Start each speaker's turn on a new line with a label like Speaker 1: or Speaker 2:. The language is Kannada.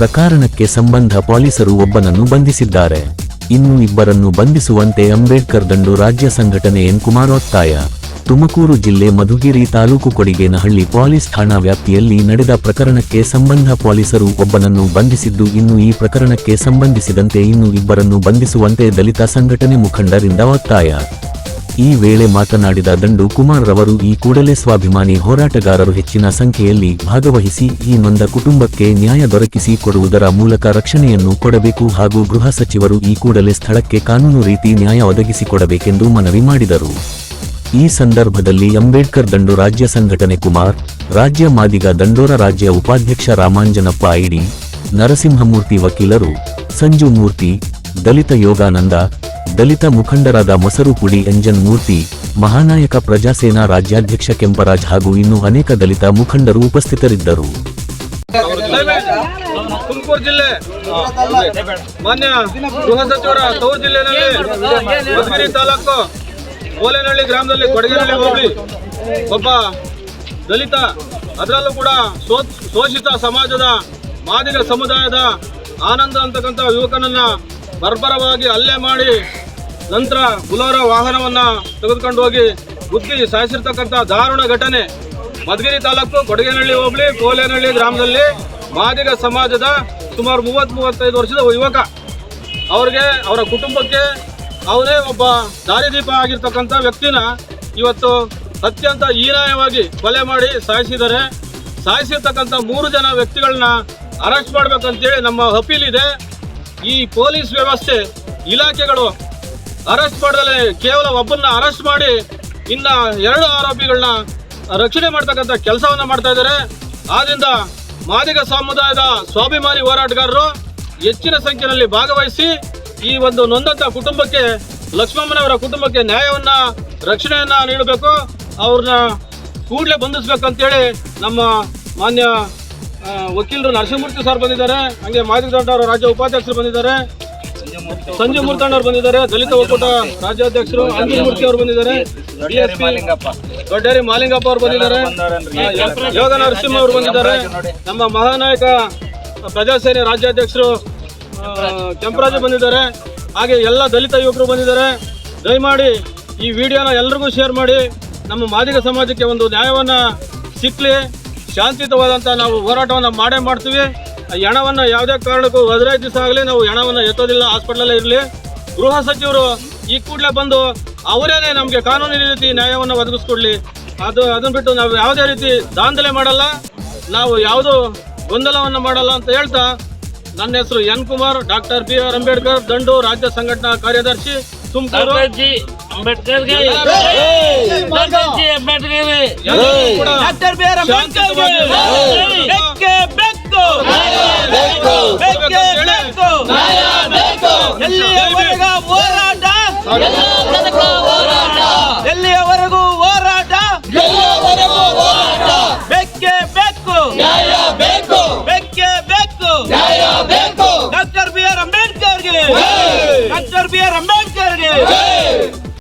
Speaker 1: ಪ್ರಕರಣಕ್ಕೆ ಸಂಬಂಧ ಪೊಲೀಸರು ಒಬ್ಬನನ್ನು ಬಂಧಿಸಿದ್ದಾರೆ. ಇನ್ನು ಇಬ್ಬರನ್ನು ಬಂಧಿಸುವಂತೆ ಅಂಬೇಡ್ಕರ್ ದಂಡು ರಾಜ್ಯ ಸಂಘಟನೆ ಎನ್ ಕುಮಾರ್ ಒತ್ತಾಯ ತುಮಕೂರು ಜಿಲ್ಲೆ ಮಧುಗಿರಿ ತಾಲೂಕು ಕೊಡಿಗೇನಹಳ್ಳಿ ಪೊಲೀಸ್ ಠಾಣಾ ವ್ಯಾಪ್ತಿಯಲ್ಲಿ ನಡೆದ ಪ್ರಕರಣಕ್ಕೆ ಸಂಬಂಧ ಪೊಲೀಸರು ಒಬ್ಬನನ್ನು ಬಂಧಿಸಿದ್ದು ಇನ್ನು ಈ ಪ್ರಕರಣಕ್ಕೆ ಸಂಬಂಧಿಸಿದಂತೆ ಇನ್ನು ಇಬ್ಬರನ್ನು ಬಂಧಿಸುವಂತೆ ದಲಿತ ಸಂಘಟನೆ ಮುಖಂಡರಿಂದ ಒತ್ತಾಯ. ಈ ವೇಳೆ ಮಾತನಾಡಿದ ದಂಡು ಕುಮಾರ್ ರವರು, ಈ ಕೂಡಲೇ ಸ್ವಾಭಿಮಾನಿ ಹೋರಾಟಗಾರರು ಹೆಚ್ಚಿನ ಸಂಖ್ಯೆಯಲ್ಲಿ ಭಾಗವಹಿಸಿ, ಈ ನೊಂದ ಕುಟುಂಬಕ್ಕೆ ನ್ಯಾಯ ದೊರಕಿಸಿ ಕೊಡುವುದರ ಮೂಲಕ ರಕ್ಷಣೆಯನ್ನು ಕೊಡಬೇಕು ಹಾಗೂ ಗೃಹ ಸಚಿವರು ಈ ಕೂಡಲೇ ಸ್ಥಳಕ್ಕೆ ಕಾನೂನು ರೀತಿ ನ್ಯಾಯ ಒದಗಿಸಿಕೊಡಬೇಕೆಂದು ಮನವಿ ಮಾಡಿದರು. ಈ ಸಂದರ್ಭದಲ್ಲಿ ಅಂಬೇಡ್ಕರ್ ದಂಡು ರಾಜ್ಯ ಸಂಘಟನೆ ಕುಮಾರ್, ರಾಜ್ಯ ಮಾದಿಗ ದಂಡೋರ ರಾಜ್ಯ ಉಪಾಧ್ಯಕ್ಷ ರಾಮಾಂಜನಪ್ಪ ಐಡಿ, ನರಸಿಂಹಮೂರ್ತಿ ವಕೀಲರು, ಸಂಜು ಮೂರ್ತಿ, ದಲಿತ ಯೋಗಾನಂದ ದಲಿತ ಮುಖಂಡರಾದ ಮೊಸರು ಪುಡಿ ಎಂಜನ್ ಮೂರ್ತಿ, ಮಹಾನಾಯಕ ಪ್ರಜಾಸೇನಾ ರಾಜ್ಯಾಧ್ಯಕ್ಷ ಕೆಂಪರಾಜ್ ಹಾಗೂ ಇನ್ನೂ ಅನೇಕ ದಲಿತ ಮುಖಂಡರು ಉಪಸ್ಥಿತರಿದ್ದರು.
Speaker 2: ತುಮಕೂರು ಜಿಲ್ಲೆ, ಮಾನ್ಯ ಗೃಹ ಸಚಿವರ ತವರು ಜಿಲ್ಲೆಯಲ್ಲಿ ಮಧುಗಿರಿ ತಾಲೂಕು ಕೋಲೇನಹಳ್ಳಿ ಗ್ರಾಮದಲ್ಲಿ ಕೊಡಗಿನಲ್ಲಿ ಹೋಗಿ ಒಬ್ಬ ದಲಿತ, ಅದರಲ್ಲೂ ಕೂಡ ಶೋಷಿತ ಸಮಾಜದ ಮಾದಿಗ ಸಮುದಾಯದ ಆನಂದ ಅಂತಕ್ಕಂಥ ಯುವಕನನ್ನ ಬರ್ಬರವಾಗಿ ಹಲ್ಲೆ ಮಾಡಿ ನಂತರ ಬುಲೋರ ವಾಹನವನ್ನ ತೆಗೆದುಕೊಂಡು ಹೋಗಿ ಗುದ್ದಿ ಸಾಯಿಸಿರ್ತಕ್ಕಂಥ ದಾರುಣ ಘಟನೆ. ಮಧುಗಿರಿ ತಾಲೂಕು ಕೊಡಗೇನಹಳ್ಳಿ ಹೋಬಳಿ, ಕೋಲೇನಹಳ್ಳಿ ಗ್ರಾಮದಲ್ಲಿ ಮಾದಿಗ ಸಮಾಜದ ಸುಮಾರು ಮೂವತ್ತ್ ಮೂವತ್ತೈದು ವರ್ಷದ ಯುವಕ. ಅವ್ರಿಗೆ, ಅವರ ಕುಟುಂಬಕ್ಕೆ ಅವರೇ ಒಬ್ಬ ದಾರಿದೀಪ ಆಗಿರ್ತಕ್ಕಂಥ ವ್ಯಕ್ತಿನ ಇವತ್ತು ಅತ್ಯಂತ ಹೀನಾಯವಾಗಿ ಕೊಲೆ ಮಾಡಿ ಸಾಯಿಸಿದ್ದಾರೆ. ಸಾಯಿಸಿರ್ತಕ್ಕಂಥ ಮೂರು ಜನ ವ್ಯಕ್ತಿಗಳನ್ನ ಅರೆಸ್ಟ್ ಮಾಡ್ಬೇಕಂತೇಳಿ ನಮ್ಮ ಅಪೀಲ್ ಇದೆ. ಈ ಪೊಲೀಸ್ ವ್ಯವಸ್ಥೆ ಇಲಾಖೆಗಳು ಅರೆಸ್ಟ್ ಮಾಡಿದಲ್ಲಿ ಕೇವಲ ಒಬ್ಬನ್ನ ಅರೆಸ್ಟ್ ಮಾಡಿ ಇನ್ನ ಎರಡು ಆರೋಪಿಗಳನ್ನ ರಕ್ಷಣೆ ಮಾಡ್ತಕ್ಕಂಥ ಕೆಲಸವನ್ನ ಮಾಡ್ತಾ ಇದ್ದಾರೆ. ಆದ್ರಿಂದ ಮಾದಿಗ ಸಮುದಾಯದ ಸ್ವಾಭಿಮಾನಿ ಹೋರಾಟಗಾರರು ಹೆಚ್ಚಿನ ಸಂಖ್ಯೆಯಲ್ಲಿ ಭಾಗವಹಿಸಿ ಈ ಒಂದು ನೊಂದಂತ ಕುಟುಂಬಕ್ಕೆ, ಲಕ್ಷ್ಮಮ್ಮನವರ ಕುಟುಂಬಕ್ಕೆ ನ್ಯಾಯವನ್ನ, ರಕ್ಷಣೆಯನ್ನ ನೀಡಬೇಕು. ಅವ್ರನ್ನ ಕೂಡಲೇ ಬಂಧಿಸ್ಬೇಕಂತೇಳಿ ನಮ್ಮ ಮಾನ್ಯ ವಕೀಲರು ನರಸಿಂಹಮೂರ್ತಿ ಸರ್ ಬಂದಿದ್ದಾರೆ. ಹಂಗೆ ಮಾದಿಗ ದೊಡ್ಡವರು ರಾಜ್ಯ ಉಪಾಧ್ಯಕ್ಷರು ಬಂದಿದ್ದಾರೆ. ಸಂಜು ಮೂರ್ತಣ್ಣವ್ರು ಬಂದಿದ್ದಾರೆ ದಲಿತ ಒಕ್ಕೂಟ ರಾಜ್ಯಾಧ್ಯಕ್ಷರು ಅಂಜುಲ್ ಮೂರ್ತಿ ಅವರು ಬಂದಿದ್ದಾರೆ ಡಿಎಸ್ಪಿ ದೊಡ್ಡೇರಿ ಮಾಲಿಂಗಪ್ಪ ಅವರು ಬಂದಿದ್ದಾರೆ ಯೋಗ ನರಸಿಂಹ ಅವರು ಬಂದಿದ್ದಾರೆ ನಮ್ಮ ಮಹಾನಾಯಕ ಪ್ರಜಾಸೇನೆ ರಾಜ್ಯಾಧ್ಯಕ್ಷರು ಕೆಂಪರಾಜು ಬಂದಿದ್ದಾರೆ ಹಾಗೆ ಎಲ್ಲ ದಲಿತ ಯುವಕರು ಬಂದಿದ್ದಾರೆ. ದಯಮಾಡಿ ಈ ವಿಡಿಯೋನ ಎಲ್ರಿಗೂ ಶೇರ್ ಮಾಡಿ ನಮ್ಮ ಮಾದಿಗ ಸಮಾಜಕ್ಕೆ ಒಂದು ನ್ಯಾಯವನ್ನು ಸಿಕ್ಕಲಿ ಶಾಂತಿಯುತವಾದಂಥ ನಾವು ಹೋರಾಟವನ್ನು ಮಾಡೇ ಮಾಡ್ತೀವಿ. ಹೆಣವನ್ನು ಯಾವುದೇ ಕಾರಣಕ್ಕೂ ಆಗಲಿ ನಾವು ಹಣವನ್ನು ಎತ್ತೋದಿಲ್ಲ ಹಾಸ್ಪಿಟ್ಲಲ್ಲೇ ಇರಲಿ. ಗೃಹ ಸಚಿವರು ಈ ಕೂಡಲೇ ಬಂದು ಅವರೇನೆ ನಮಗೆ ಕಾನೂನಿನ ರೀತಿ ನ್ಯಾಯವನ್ನು ಒದಗಿಸ್ಕೊಡ್ಲಿ. ಅದು ಅದನ್ನು ಬಿಟ್ಟು ನಾವು ಯಾವುದೇ ರೀತಿ ದಾಂಧಲೆ ಮಾಡಲ್ಲ ನಾವು ಯಾವುದು ಗೊಂದಲವನ್ನು ಮಾಡಲ್ಲ ಅಂತ ಹೇಳ್ತಾ ನನ್ನ ಹೆಸರು N Kumar doctor B R Ambedkar ದಂಡು ರಾಜ್ಯ ಸಂಘಟನಾ ಕಾರ್ಯದರ್ಶಿ ತುಮಕೂರು.
Speaker 3: जी ಬೇಕು ಎಲ್ಲಿಯವರೆಗ ಹೋರಾಟ?